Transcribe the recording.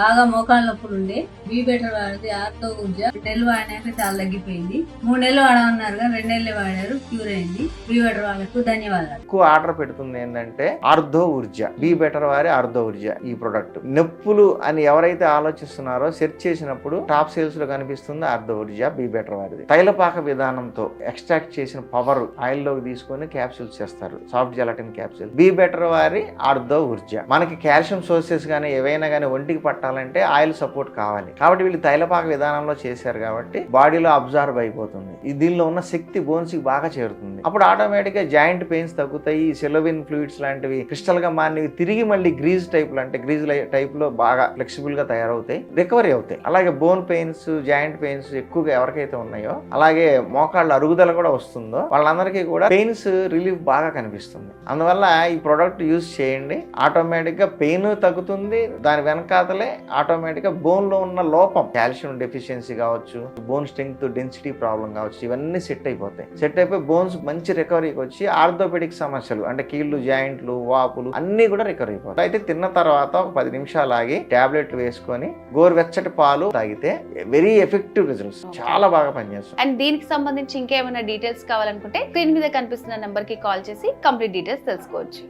బాగా మోకాళ్ళ నొప్పులు ఉండే. బీ బెటర్ వాడితే ఆర్తో ఊర్జ. రెండు నెలలు వాడినాక చాలా తగ్గిపోయింది. మూడు నెలలు వాడమన్నారు కానీ రెండు నెలలు వాడారు. క్యూర్ అయింది. బీ బెటర్ వాళ్ళకు ధన్యవాదాలు. ఎక్కువ ఆర్డర్ పెడుతుంది ఏంటంటే ఆర్ధో ఊర్జ. బీ బెటర్ వారి ఆర్ధో ఊర్జ ఈ ప్రొడక్ట్ నొప్పులు అని ఎవరైతే ఆలోచిస్తున్నారో సెర్చ్ చేసినప్పుడు టాప్ సేల్స్లో కనిపిస్తుంది ఆర్ధో ఊర్జ బీ బెటర్ వారిది తైలపాక విధానంతో ఎక్స్ట్రాక్ట్ చేసిన పవర్ ఆయిల్లోకి తీసుకొని క్యాప్సూల్స్ చేస్తారు. Soft gelatin capsule be better వారి ఆర్ధో ఊర్జ. మనకి కాల్షియం సోర్సెస్ కానీ ఏవైనా కానీ ఒంటికి పట్టాలంటే ఆయిల్ సపోర్ట్ కావాలి. కాబట్టి వీళ్ళు తైలపాక విధానంలో చేశారు కాబట్టి బాడీలో అబ్జర్వ్ అయిపోతుంది. ఈ దీనిలో ఉన్న శక్తి బోన్స్కి బాగా చేరుతుంది. అప్పుడు ఆటోమేటిక్గా జాయింట్ పెయిన్స్ తగ్గుతాయి. సెలోవిన్ ఫ్లూయిడ్స్ లాంటివి క్రిస్టల్గా మారినవి తిరిగి మళ్ళీ గ్రీజ్ టైప్ అంటే గ్రీజ్ టైప్లో బాగా ఫ్లెక్సిబుల్గా తయారవుతాయి. రికవరీ అవుతాయి. అలాగే బోన్ పెయిన్స్ జాయింట్ పెయిన్స్ ఎక్కువగా ఎవరికైతే ఉన్నాయో అలాగే మోకాళ్ళ అరుగుదల కూడా వస్తుందో వాళ్ళందరికీ కూడా పెయిన్స్ రిలీఫ్ బాగా కనిపిస్తుంది. అందువల్ల ఈ ప్రోడక్ట్ యూజ్ చేయండి. ఆటోమేటిక్గా పెయిన్ తగ్గుతుంది. దాని వెనకాతలే ఆటోమేటిక్గా బోన్లో ఉన్న లోపం. కాల్షియం డెఫిషియన్సీ కావచ్చు బోన్ స్ట్రెంగ్త్ డెన్సిటీ ప్రాబ్లం కావచ్చు ఇవన్నీ సెట్ అయిపోతాయి. సెట్ అయిపోయి బోన్స్ మంచి రికవరీకి వచ్చి ఆర్థోపెడిక్ సమస్యలు అంటే కీళ్ళు జాయింట్లు వాపులు అన్ని కూడా రికవర్ అయిపోతాయి. అయితే తిన్న తర్వాత ఒక పది నిమిషాలు ఆగి టాబ్లెట్లు వేసుకొని గోరువెచ్చటి పాలు తాగితే వెరీ ఎఫెక్టివ్ రిజల్ట్స్. చాలా బాగా పనిచేస్తుంది అండ్ దీనికి సంబంధించి ఇంకేమైనా డీటెయిల్స్ కావాలనుకుంటే స్క్రీన్ మీద కనిపిస్తున్న నెంబర్కి కాల్ చేసి కంప్లీట్ డీటెయిల్స్ తెలుసుకోవచ్చు.